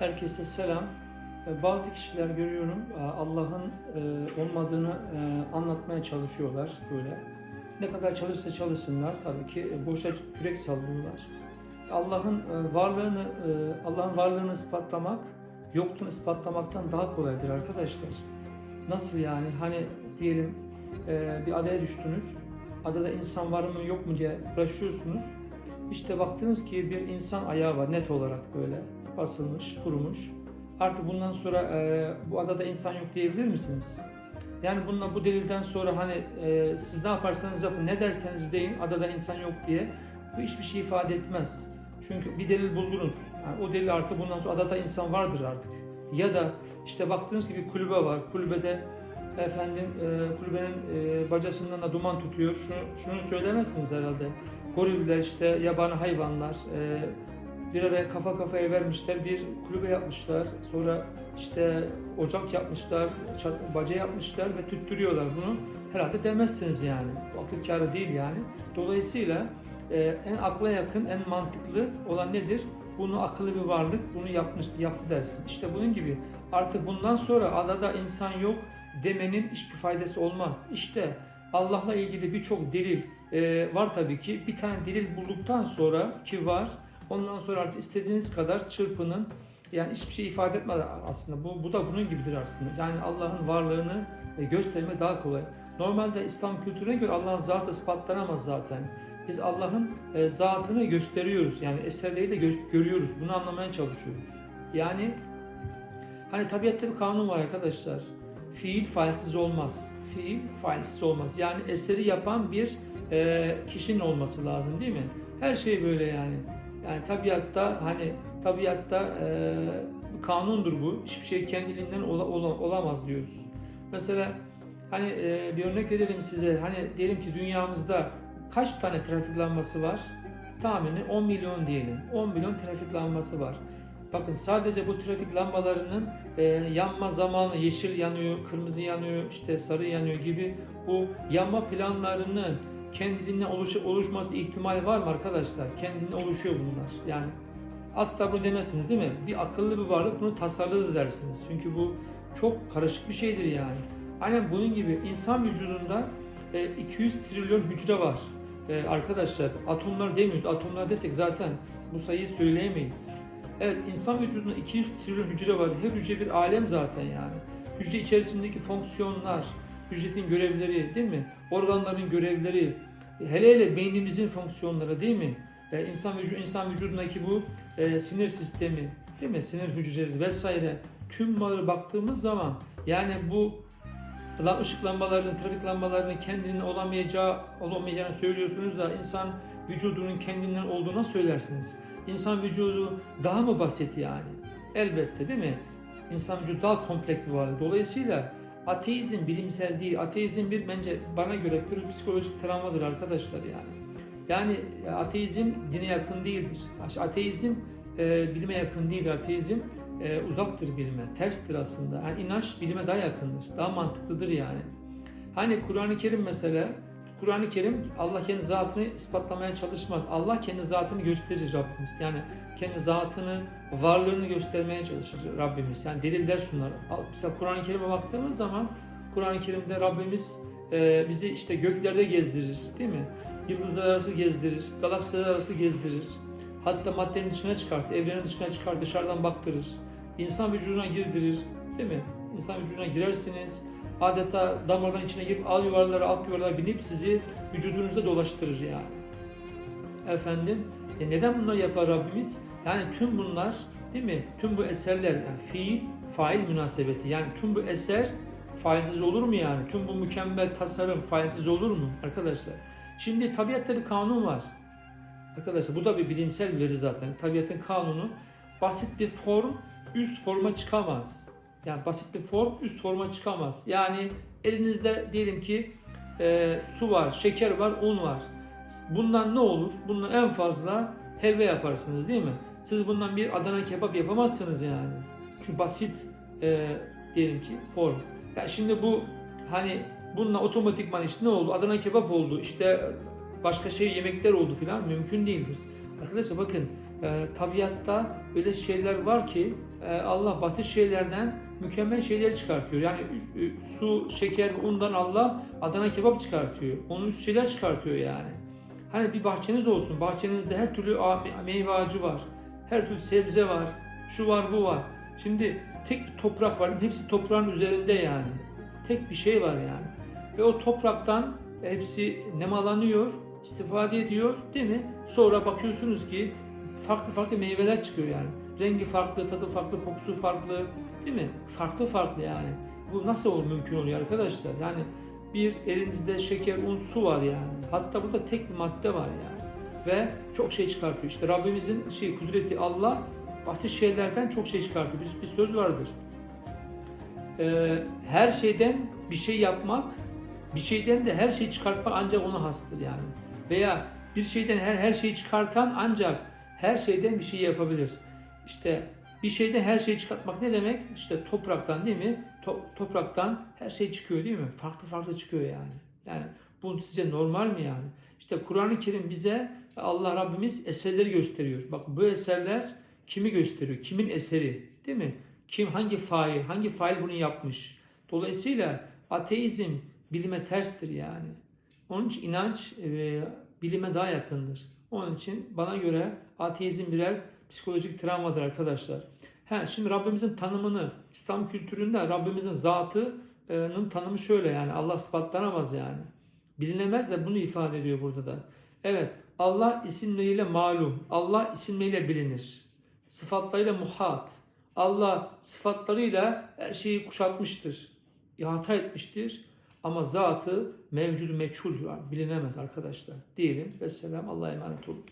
Herkese selam. E, Bazı kişiler görüyorum e, Allah'ın e, olmadığını e, anlatmaya çalışıyorlar böyle. Ne kadar çalışsa çalışsınlar tabii ki boşa kürek sallıyorlar. Allah'ın varlığını Allah'ın varlığını ispatlamak yokluğunu ispatlamaktan daha kolaydır arkadaşlar. Nasıl yani? Hani diyelim bir adaya düştünüz. Adada insan var mı yok mu diye uğraşıyorsunuz. İşte baktınız ki bir insan ayağı var net olarak böyle basılmış, kurumuş. Artık bundan sonra e, bu adada insan yok diyebilir misiniz? Yani bununla bu delilden sonra hani e, siz ne yaparsanız yapın, ne derseniz deyin adada insan yok diye bu hiçbir şey ifade etmez. Çünkü bir delil buldunuz. Yani o delil artık bundan sonra adada insan vardır artık. Ya da işte baktığınız gibi kulübe var. Kulübede efendim e, kulübenin e, bacasından da duman tutuyor. Şunu, şunu söylemezsiniz herhalde. Goriller işte yabani hayvanlar e, bir araya kafa kafaya vermişler. Bir kulübe yapmışlar. Sonra işte ocak yapmışlar, çat, baca yapmışlar ve tüttürüyorlar bunu. Herhalde demezsiniz yani. Akıl kârı değil yani. Dolayısıyla e, en akla yakın, en mantıklı olan nedir? Bunu akıllı bir varlık, bunu yapmış, yaptı dersin. İşte bunun gibi artık bundan sonra adada insan yok demenin hiçbir faydası olmaz. İşte Allah'la ilgili birçok delil e, var tabii ki. Bir tane delil bulduktan sonra ki var, ondan sonra artık istediğiniz kadar çırpının. Yani hiçbir şey ifade etmez aslında. Bu, bu da bunun gibidir aslında. Yani Allah'ın varlığını e, gösterme daha kolay. Normalde İslam kültürüne göre Allah'ın zatı ispatlanamaz zaten. Biz Allah'ın e, zatını gösteriyoruz. Yani eserleri de gö- görüyoruz. Bunu anlamaya çalışıyoruz. Yani hani tabiatta bir kanun var arkadaşlar. Fiil failsiz olmaz. Fiil failsiz olmaz. Yani eseri yapan bir e, kişinin olması lazım değil mi? Her şey böyle yani. Yani tabiatta hani tabiatta e, kanundur bu. Hiçbir şey kendiliğinden ola- ola- olamaz diyoruz. Mesela hani e, bir örnek verelim size. Hani diyelim ki dünyamızda kaç tane trafik lambası var? Tahmini 10 milyon diyelim. 10 milyon trafik lambası var. Bakın sadece bu trafik lambalarının e, yanma zamanı yeşil yanıyor, kırmızı yanıyor, işte sarı yanıyor gibi bu yanma planlarının kendiliğinden oluş, oluşması ihtimali var mı arkadaşlar? Kendiliğinden oluşuyor bunlar. Yani asla bunu demezsiniz değil mi? Bir akıllı bir varlık bunu tasarladı dersiniz. Çünkü bu çok karışık bir şeydir yani. Aynen bunun gibi insan vücudunda e, 200 trilyon hücre var. E, arkadaşlar atomlar demiyoruz. Atomlar desek zaten bu sayıyı söyleyemeyiz. Evet insan vücudunda 200 trilyon hücre var. Her hücre bir alem zaten yani. Hücre içerisindeki fonksiyonlar, hücrenin görevleri değil mi? Organların görevleri, hele hele beynimizin fonksiyonları değil mi? Ee, insan, vücudu, insan vücudundaki bu e, sinir sistemi değil mi? Sinir hücreleri vesaire tüm bunlara baktığımız zaman yani bu ışık lambalarının, trafik lambalarının kendinin olamayacağı, olamayacağını söylüyorsunuz da insan vücudunun kendinden olduğuna söylersiniz. İnsan vücudu daha mı basit yani? Elbette değil mi? İnsan vücudu daha kompleks bir varlık. Dolayısıyla ateizm bilimsel değil. Ateizm bir bence bana göre bir psikolojik travmadır arkadaşlar yani. Yani e, ateizm dine yakın değildir. Ateizm e, bilime yakın değil. Ateizm e, uzaktır bilime. Terstir aslında. Yani inanç bilime daha yakındır. Daha mantıklıdır yani. Hani Kur'an-ı Kerim mesela Kur'an-ı Kerim Allah kendi zatını ispatlamaya çalışmaz. Allah kendi zatını gösterir Rabbimiz. Yani kendi zatını, varlığını göstermeye çalışır Rabbimiz. Yani deliller şunlar. Mesela Kur'an-ı Kerim'e baktığımız zaman Kur'an-ı Kerim'de Rabbimiz e, bizi işte göklerde gezdirir değil mi? Yıldızlar arası gezdirir, galaksiler arası gezdirir. Hatta maddenin dışına çıkartır, evrenin dışına çıkar, dışarıdan baktırır. İnsan vücuduna girdirir değil mi? İnsan vücuduna girersiniz, adeta damarların içine girip al yuvarlara alt yuvarlara binip sizi vücudunuzda dolaştırır yani. Efendim e neden bunları yapar Rabbimiz? Yani tüm bunlar değil mi? Tüm bu eserler yani fiil fail münasebeti yani tüm bu eser failsiz olur mu yani? Tüm bu mükemmel tasarım failsiz olur mu arkadaşlar? Şimdi tabiatta bir kanun var. Arkadaşlar bu da bir bilimsel veri zaten. Tabiatın kanunu basit bir form üst forma çıkamaz. Yani basit bir form üst forma çıkamaz. Yani elinizde diyelim ki e, su var, şeker var, un var. Bundan ne olur? Bundan en fazla helva yaparsınız değil mi? Siz bundan bir Adana kebap yapamazsınız yani. Şu basit e, diyelim ki form. Ya şimdi bu hani bununla otomatikman işte ne oldu? Adana kebap oldu. İşte başka şey yemekler oldu filan mümkün değildir. Arkadaşlar bakın E, tabiatta öyle şeyler var ki e, Allah basit şeylerden mükemmel şeyler çıkartıyor. Yani e, su, şeker undan Allah Adana kebap çıkartıyor. Onun üst şeyler çıkartıyor yani. Hani bir bahçeniz olsun. Bahçenizde her türlü meyve ağacı var. Her türlü sebze var. Şu var bu var. Şimdi tek bir toprak var. Hepsi toprağın üzerinde yani. Tek bir şey var yani. Ve o topraktan hepsi nemalanıyor, istifade ediyor değil mi? Sonra bakıyorsunuz ki farklı farklı meyveler çıkıyor yani. Rengi farklı, tadı farklı, kokusu farklı değil mi? Farklı farklı yani. Bu nasıl olur, mümkün oluyor arkadaşlar? Yani bir elinizde şeker, un, su var yani. Hatta burada tek bir madde var yani. Ve çok şey çıkartıyor. İşte Rabbimizin şey kudreti Allah basit şeylerden çok şey çıkartıyor. Bir, bir söz vardır. Ee, her şeyden bir şey yapmak, bir şeyden de her şeyi çıkartmak ancak ona hastır yani. Veya bir şeyden her her şeyi çıkartan ancak her şeyden bir şey yapabilir. İşte bir şeyden her şeyi çıkartmak ne demek? İşte topraktan değil mi? To- topraktan her şey çıkıyor değil mi? Farklı farklı çıkıyor yani. Yani bu sizce normal mi yani? İşte Kur'an-ı Kerim bize Allah Rabbimiz eserleri gösteriyor. Bakın bu eserler kimi gösteriyor? Kimin eseri? Değil mi? Kim hangi fail, hangi fail bunu yapmış? Dolayısıyla ateizm bilime terstir yani. Onun için inanç e, bilime daha yakındır. Onun için bana göre ateizm birer psikolojik travmadır arkadaşlar. He, şimdi Rabbimizin tanımını, İslam kültüründe Rabbimizin zatının tanımı şöyle yani Allah ispatlanamaz yani. Bilinemez de bunu ifade ediyor burada da. Evet Allah isimleriyle malum, Allah isimleriyle bilinir. Sıfatlarıyla muhat. Allah sıfatlarıyla her şeyi kuşatmıştır. ihata etmiştir. Ama zatı mevcudu meçhul var. Bilinemez arkadaşlar. Diyelim. Vesselam. Allah'a emanet olun.